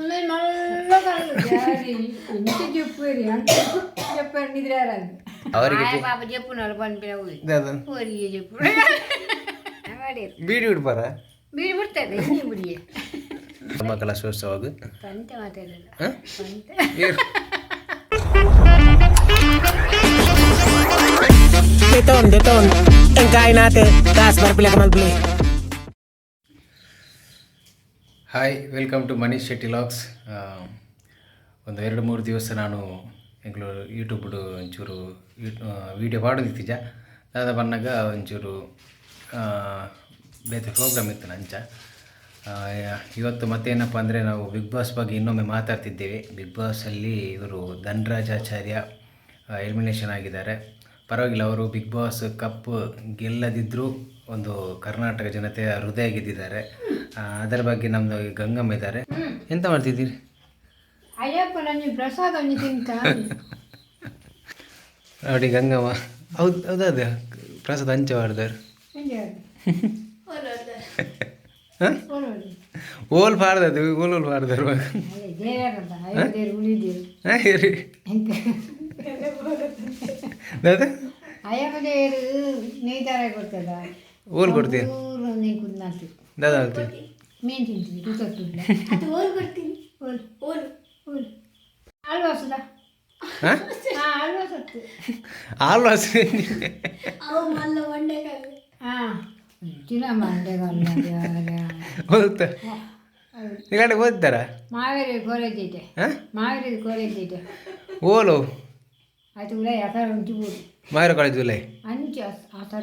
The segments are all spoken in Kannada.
ఉన్నాయి నల్లగా డాడీ ఇంటి చెప్పారు అంత చెప్పారు నిద్రారని ಅವರಿಗೆ ఆయన పాప చెప్పు నన్ను పంపిన ఊరి ದಾದ ఊరి చెప్పు వాడారు ಬೀಡಿ ಬಿಡ್ಬಾರ ಬೀಡಿ ಬಿಡ್ತಾರೆ ಹಿಂಗೆ ಬಿಡಿ ಮಕ್ಕಳ ಶೋತ್ಸವಾಗ ಪಂತೆ ಮಾತಾಡಲ್ಲ ಹಾಂ ಪಂತೆ Deton, deton. Engkain natin. Taas, barpila ka man, play. Hi welcome to Manish Shetty logs ಒಂದು ಎರಡು ಮೂರು ದಿವಸ ನಾನು ಎಂಕ್ಲು ಯೂಟ್ಯೂಬ್ ಒಂಚೂರು ವೀಡಿಯೋ ಮಾಡೋದಿತ್ತೀಜ. ಅದಾದ ಬಂದಾಗ ಒಂಚೂರು ಬೇರೆ ಪ್ರೋಗ್ರಾಮ್ ಇತ್ತು ನಂಚ. ಇವತ್ತು ಮತ್ತೇನಪ್ಪ ಅಂದರೆ ನಾವು ಬಿಗ್ ಬಾಸ್ ಬಗ್ಗೆ ಇನ್ನೊಮ್ಮೆ ಮಾತಾಡ್ತಿದ್ದೇವೆ. ಬಿಗ್ ಬಾಸಲ್ಲಿ ಇವರು ಧನರಾಜಾಚಾರ್ಯ ಎಲಿಮಿನೇಷನ್ ಆಗಿದ್ದಾರೆ. ಪರವಾಗಿಲ್ಲ, ಅವರು ಬಿಗ್ ಬಾಸ್ ಕಪ್ ಗೆಲ್ಲದಿದ್ದರೂ ಒಂದು ಕರ್ನಾಟಕ ಜನತೆಯ ಹೃದಯ ಗೆದ್ದಿದ್ದಾರೆ. ಅದರ ಬಗ್ಗೆ ನಮ್ಮದು ಗಂಗಮ್ಮ ಇದ್ದಾರೆ. ಎಂತ ಮಾಡ್ತಿದ್ದೀರಿ? ಅಯ್ಯಪ್ಪ ನನಗೆ ಪ್ರಸಾದ ತಿಂತ ನೋಡಿ ಗಂಗಮ್ಮ ಹೌದು ಹೌದೌದು ಪ್ರಸಾದ ಹಂಚ ಮಾಡಿದಾರೆ ಓಲ್ ಪಾಡ್ದದು ಓಲ್ ಓಲ್ ಪಾಡ್ದಾರು ಓಲ್ ಕೊಡ್ತೀಯ? ಊರು ನೀ ಕುದ್ನಾತು. ದಾದ ಹೇಳ್ತೀನಿ ಮೇನ್ ತಿಂತೀನಿ ಕೂತಟ್ಟಿಲ್ಲ ಅದು ಓಲ್ ಕೊಡ್ತೀನಿ ಓಲ್ ಓಲ್ ಓಲ್ ಅಲ್ವಾ ಸುಧಾ ಹಾಂ ಹಾಂ ಅಲ್ವಾ ಸತ್ತು ಆಲ್ವಾಸ್ ಹಾಂ ಚಿನ್ನ ಮಂಡೆಗಲ್ಲ ಓದ್ತಾ ಈ ಕಡೆ ಓದ್ತಾರ ಮಾವೇರಿ ಕಾಲೇಜ್ ಐತೆ. ಹಾಂ? ಮಾವೇರಿ ಕಾಲೇಜ್ ಐತೆ. ಓಲು ಅದು ಕೂಡ ಯಾಕಾರ ಉಂಟು ಬೋದು ಮಾಯರ ಕಾಲೇಜ್ ಉಲೈ. ಅಂಚ ಆ ಥರ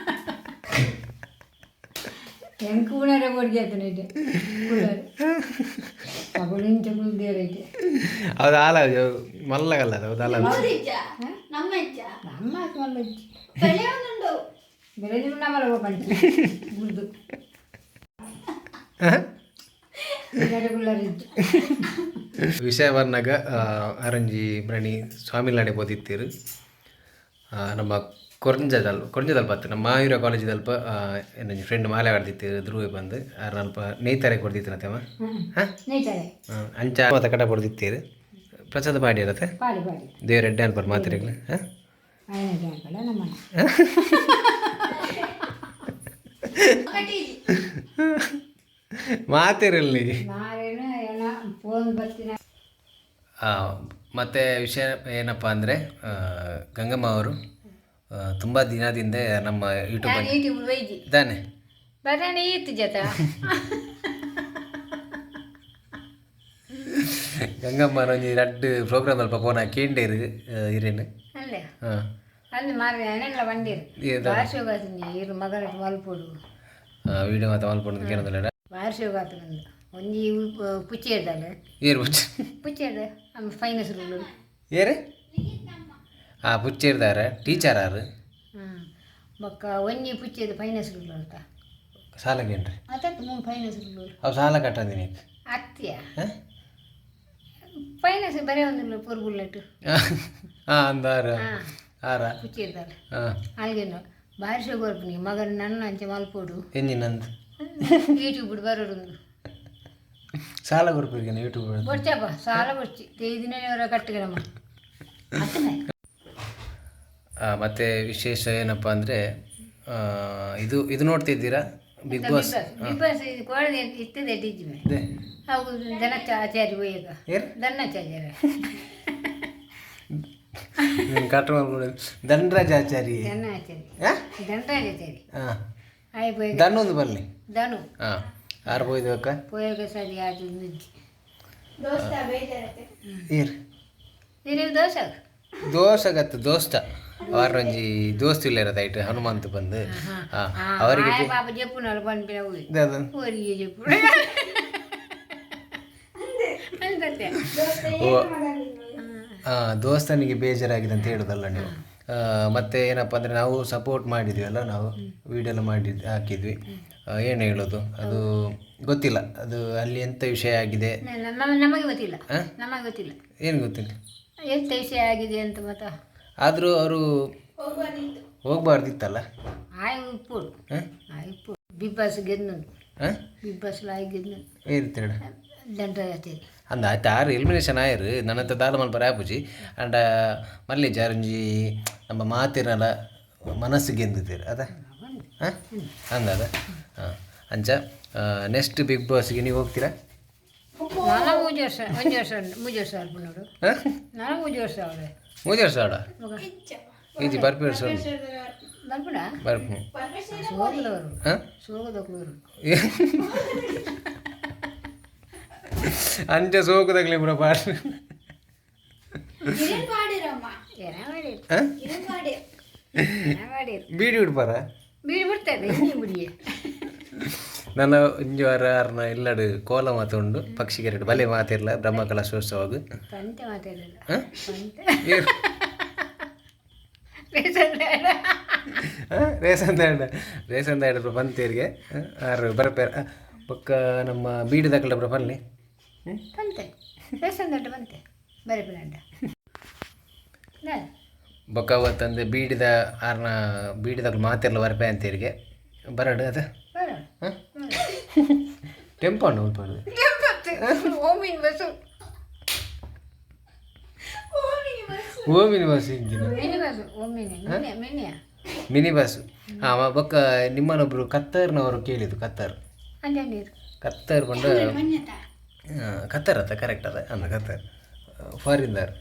ಅದು ಮಲ್ಲಗಲ್ಲ ಅದು ಅದು. ನಮ್ಮ ವಿಷಯ ಬರ್ನಾಗ ಅರಂಜಿ ಮರಣಿ ಸ್ವಾಮಿಲಾಡೆ ಓದಿತ್ತೀರು ನಮ್ಮ குறைஞ்சதல் குறைஞ்சதல் பார்த்து நம்ம மாயூர ಕಾಲೇಜ್ ಅಲ್ಪ ಫ್ರೆಂಡ್ ಮಾಲೆ ಆಡ್ದಿತ್ತು ಧ್ರುವೆ ಬಂದು ಅವ್ರು ಅಲ್ಪ ನೇಯ್ತಾರೆ ಕೊಡ್ದಿತ್ತು ನತ್ತೇವ ಹಾಂ? ಅಂಚ ಮತ್ತೆ ಕಟ ಕೊಡ್ದಿತ್ತೀರಿ ಪ್ರಸಾದ ಪಾಡಿ ಇರತ್ತೆ ಎಡ್ಡೆ ಅನ್ಪರ್ ಮಾತ್ರೆಗಳು ಹಾಂ? ಮಾತಿರಲಿ ಮತ್ತೆ ವಿಷಯ ಏನಪ್ಪಾ ಅಂದರೆ ಗಂಗಮ್ಮ ಅವರು ತುಂಬ ದಿನದಿಂದ ನಮ್ಮ ಯೂಟ್ಯೂಬ್ ಇದ್ದಾನೆ. ಬಟಾಣಿ ಇತ್ತು ಜತ. ಗಂಗಮ್ಮನ ಒಂಜಿ ರಡ್ಡ್ ಪ್ರೋಗ್ರಾಮ್ ಅಲ್ಪ ಪೋನ ಕೇಂಡೇರು ಇರೇನು ಅಲ್ಲೇ? ಮಾರಿ ಅನೆಲ್ಲ ಬಂದಿರು. ವಾರ್ಷಿಕಾತೀನಿ ಇರು ಮಗನ ಮಲ್ಪೊಡು ವಿಡಿಯೋ ಮಾತ ಮಲ್ಪೊಂಡು ಕೇನೋದಿಲ್ಲ ವಾರ್ಷಿಕಾತ ಬಂದು ಒಂಜಿ ಪುಚ್ಚಿ ಇರ್ದಲ್ಲ ಏರು ಪುಚ್ಚಿ? ಪುಚ್ಚಿ ಇದೆ ನಮ್ಮ ಫೈನಸ್ ರೂಲ್ ಏರೆ? ಇರ್ದಾರೆ ಟೀಚರ್ ಆರು ಹಾಂ ಬೊಕ್ಕ ಒಂಜಿ ಫೈನಾನ್ಸ್ ಇದ್ದು ಫೈನಸ್ ಅಂತ ಸಾಲ ಕೇಂಡ್ರಿ ಅದಕ್ಕೆ ಮೂರು ಫೈನಾನ್ಸ್ ಅವು ಸಾಲ ಕಟ್ಟಂದಿನಿ ಅತ್ತಿಯ? ಫೈನಾನ್ಸ್ ಬರೇ ಒಂದು ಪೂರ್ ಪುರ್ಗುಲ್ಲಟ್ಟು ಹಾಂ ಅಂದಾರ. ಆರು ಹಾಂ. ಆರ. ಪುಚ್ಚಿ ಇದ್ದಲ್ಲ ಹಾಂ. ಅಲ್ಲಿಗೆ ಭಾರಿ ಶೋಗರ್ಪನಿ ಮಗನ ನನ್ನ ಅಂಚೆ ಮಲ್ಪೋಡು ಎಂಜಿನಂದು ಯೂಟ್ಯೂಬ್ ಬಿಡು ಬರೋಡೊಂದು ಸಾಲ ಕೊಡ್ಬೇಕು ಯೂಟ್ಯೂಬ್ ಬೊಡ್ಚಪ್ಪ ಸಾಲ ಬೊಡ್ಚಿ ದಿನ ಅತ್ತನೆ ಮತ್ತು ವಿಶೇಷ ಏನಪ್ಪ ಅಂದರೆ ಇದು ಇದು ನೋಡ್ತಿದ್ದೀರಾ ಬಿಗ್ ಬಾಸ್ ಏರ್ ದನ್ನಚಾಚಾರ ನೀನು ಕಟ್ ಮಾಡ್ಬಿಡು ಧನರಾಜಾಚಾರಿ ಆಚಾರಿ. ಹಾಂ ದನ್ನೊಂದು ಬರಲಿ ದನು ಹಾಂ ಆರು ಅಕ್ಕ ಹೋಯ್ಗ ಸರಿ ನುಜ್ಜಿ. ಇರಿ ನೀವು ದೋಸೆ ಆಗತ್ತೆ ದೋಸ್ತ. ವಾರೊಂಜಿ ದೋಸ್ತಿ ಇಲ್ಲ ಇರೋದು ಐಟ್ ಹನುಮಂತ ಬಂದು. ಅವರಿಗೆ ದೋಸ್ತನಿಗೆ ಬೇಜಾರಾಗಿದೆ ಅಂತ ಹೇಳೋದಲ್ಲ ನೀವು. ಮತ್ತೆ ಏನಪ್ಪ ಅಂದ್ರೆ ನಾವು ಸಪೋರ್ಟ್ ಮಾಡಿದ್ವಿ ಅಲ್ಲ ನಾವು ವಿಡಿಯೋ ಎಲ್ಲ ಮಾಡಿ ಹಾಕಿದ್ವಿ. ಏನು ಹೇಳೋದು? ಅದು ಗೊತ್ತಿಲ್ಲ. ಅದು ಅಲ್ಲಿ ಎಂಥ ವಿಷಯ ಆಗಿದೆ? ನಮಗೆ ಗೊತ್ತಿಲ್ಲ. ನಮಗೆ ಗೊತ್ತಿಲ್ಲ. ಏನು ಗೊತ್ತಿಲ್ಲ? ಎಂತ ವಿಷಯ ಆಗಿದೆ ಅಂತ ಮತ್ತ ಆದರೂ ಅವರು ಹೋಗ್ಬಾರ್ದಿತ್ತಲ್ಲ? ಗೆದ್ದು ಗೆದ್ದು ಅಂದ ಆಯ್ತು ಆರು ಎಲಿಮಿನೇಷನ್ ಆಯ್ರು. ನನ್ನ ಹತ್ರ ಮಲ್ಪರ ಮಲ್ಪ ಆಪುಜಿ ಅಂಡ ಮಲ್ಲಿ ಜಾರಂಜಿ ನಮ್ಮ ಮಾತಿರಲ್ಲ ಮನಸ್ಸು ಗೆದ್ದಿದ್ದೀರಿ ಅದ? ಹಾಂ? ಅದ ಹಾಂ. ಅಂಚ ನೆಕ್ಸ್ಟ್ ಬಿಗ್ ಬಾಸ್ಗೆ ನೀವು ಹೋಗ್ತೀರಾ? ನಾನು ಮೂಜು ವರ್ಷ ಒಂದು ವರ್ಷ ಮೂಜು ವರ್ಷ ನೋಡು. ನಾನು ಮೂಜು ವರ್ಷ ಅವಳೆ ಮೂಜಿ ವರ್ಷ ಆಡ ಈಜಿ ಬರ್ಪಿ ವರ್ಷ ಬರ್ಬಿಡ ಬರ್ಪು ಸೋಗದವರು. ಹಾಂ? ಸೋಗದವರು ಅಂಚ ಸೋಕದಾಗಲೇ ಬಿಡ ಪಾಡ ಏನ ಮಾಡಿರಿ ಹಾಂ? ಏನ ಮಾಡಿರಿ ಬೀಡಿ ಬಿಡ್ಪಾರ ಬೀಡಿ ಬಿಡ್ತದೆ ಹಿಂಗೆ ಬಿಡಿ. ನನ್ನ ಇಂಜುವಾರ ಆರ್ನ ಇಲ್ಲಡು ಕೋಲ ಮಾತುಂಡು ಪಕ್ಷಿಗೆರಡು ಬಲೆ ಮಾತಿರ್ಲ ಬ್ರಹ್ಮ ಕಲಶೋತ್ಸವಗ್ ರೇಸನ್ ದಾಂಡ ರೇಸನ್ ದಾಂಡ ಬಂತೇರಿಗೆ ಆರು ಬರಪೇರ ಪಕ್ಕ ನಮ್ಮ ಬೀಡಿ ದಾಖಲೆ ಬನ್ನಿ ಬಂತೆ ರೇಷನ್ ದಂಡ ಬಂತೆ ಬರಬೇಡ ಬೊಕ್ಕ ಅವತ್ತಂದು ಬೀಡಿದ ಆರ್ನ ಬೀಡಿದಾಗ ಮಾತಿರ್ಲ ಬರಪೆ ಅಂತೇರಿಗೆ. ಬರಡು ಅದು. ಹಾಂ? ಟೆಂಪೋ ಉಂಡು ಉಳ್ಪಾಡು ಓಮಿನ್ bus Omni bus ಹಿಂಗಿನ mini bus Omni mini ಮಿನಿಯ mini bus ಹಾಂ ಬೊಕ್ಕ ನಿಮ್ಮನೊಬ್ರು ಕತ್ತರ್ನವರು ಕೇಳಿದ್ದು ಕತ್ತರ್ ಅಂಜ ನೀರು ಕತ್ತರ್ ಬಂದು ಆ, ಕತ್ತರ್ ಅತ್ತ ಕರೆಕ್ಟ್ ಅದ ಅಂದ ಕತ್ತರ್ ಫಾರಿನ್ದಾರ್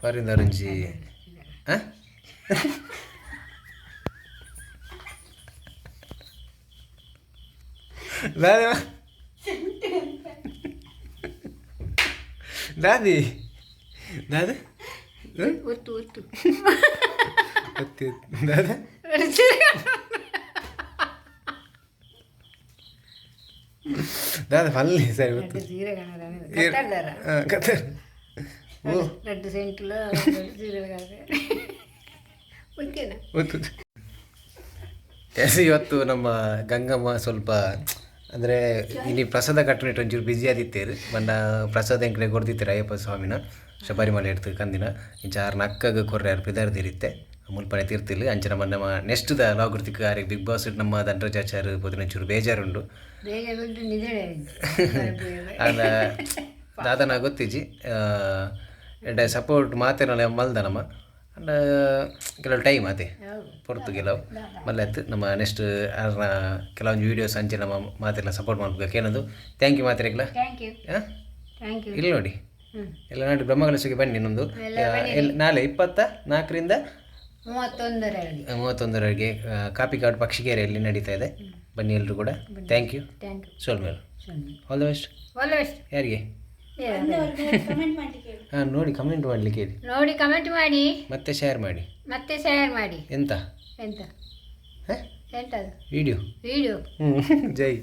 ಫಾರಿನ್ದಾರ್ ಒಂಜಿ ಹಾಂ ದಾದಿ ದಾದಿ ದಾದ ಒತ್ತು ಒತ್ತು. ಗೊತ್ತಿ ದಾದ ದಾದ ಫಲ್ಲಿ ಸರಿ ಗೊತ್ತು ಸೀರೆ ಕಾಣದ ಕತ್ತಾಡ್ದಾರ ಹಾಂ ಕತ್ತರ್. ಓ. ರೆಡ್ ಸೆಂಟ್ಲ ಸೀರೆ ಕಾಣದ ಓಕೆನಾ ಗೊತ್ತು ಎಸ್ ಇವತ್ತು ನಮ್ಮ ಗಂಗಮ್ಮ ಸ್ವಲ್ಪ ಅಂದರೆ ಇಲ್ಲಿ ಪ್ರಸಾದ ಕಟ್ಟುನಿಟ್ಟು ಒಂಚೂರು ಬ್ಯುಸಿ ಆದಿತ್ತೇರು ಬಂದ ಪ್ರಸಾದ ಎಂಕಡೆ ಕೊಡ್ದಿತ್ತೀರ ಅಯ್ಯಪ್ಪ ಸ್ವಾಮಿನ. ಶಬರಿಮಲೆ ಇಡ್ತು ಕಂದಿನ. ಇಂಚ ಆರು ನಕ್ಕಗ ಕೊರ್ರೆ ಯಾರು ಪಿದಾರ್ದಿರುತ್ತೆ ಮುಲ್ಪನೆ ತೀರ್ತಿಲ್ಲ ಅಂಚೆ ನಮ್ಮ ನಮ್ಮ ನೆಕ್ಸ್ಟ್ ದ ಲಾಗೃತಿಕ ಆರಿ ಬಿಗ್ ಬಾಸ್ ನಮ್ಮ ದಂಡ್ರಜಾಚಾರ ಪೋದಿನ ಒಂಚೂರು ಬೇಜಾರುಂಡು ಅದ ದಾದನ ಗೊತ್ತಿಜ್ಜಿ ಎಡೆ ಸಪೋರ್ಟ್ ಮಾತೇನಲ್ಲ ಮಲ್ದನಮ್ಮ. ಅಂಡ ಕೆಲವು ಟೈಮ್ ಅದೇ ಪೊರ್ತು ಕೆಲವು. ಮಲ್ಲೆತ್ತು ನಮ್ಮ ನೆಕ್ಸ್ಟ್ ಕೆಲವೊಂದು ವೀಡಿಯೋಸ್ ಅಂಚೆ ನಮ್ಮ ಮಾತೆಲ್ಲ ಸಪೋರ್ಟ್ ಮಾಡ್ಬೇಕು ಏನದು? ಥ್ಯಾಂಕ್ ಯು ಮಾತ್ರೆಗಳ ಇಲ್ಲಿ ನೋಡಿ. ಎಲ್ಲ ನೋಡಿ ಬ್ರಹ್ಮಕಲಶಕ್ಕೆ ಬನ್ನಿ ಇನ್ನೊಂದು. ಎಲ್- ನಾಳೆ ಇಪ್ಪತ್ತ ನಾಲ್ಕರಿಂದ ಮೂವತ್ತೊಂದರವರೆಗೆ. ಕಾಪಿ ಕಾರ್ಡ್ ಪಕ್ಷಿಗೆರೆಯಲ್ಲಿ ನಡೀತಾ ಇದೆ. ಬನ್ನಿ ಎಲ್ಲರೂ ಕೂಡ. ಥ್ಯಾಂಕ್ ಯು ಥ್ಯಾಂಕ್ ಯು ಸೋಲ್ಮೇಲ್. ಆಲ್ ದ ಬೆಸ್ಟ್ ಒಳ್ಳೆ ಬೆಸ್ಟ್ ಯಾರಿಗೆ? ಹಾಂ ನೋಡಿ ಕಮೆಂಟ್ ಮಾಡ್ಲಿಕ್ಕೆ ಹೇಳಿ. ನೋಡಿ ಕಮೆಂಟ್ ಮಾಡಿ. ಮತ್ತೆ ಶೇರ್ ಮಾಡಿ. ಮತ್ತೆ ಶೇರ್ ಮಾಡಿ. ಎಂತ? ಎಂತ? ಎಂತದು? ವಿಡಿಯೋ ವಿಡಿಯೋ ಹ್ಞೂ ಜೈ.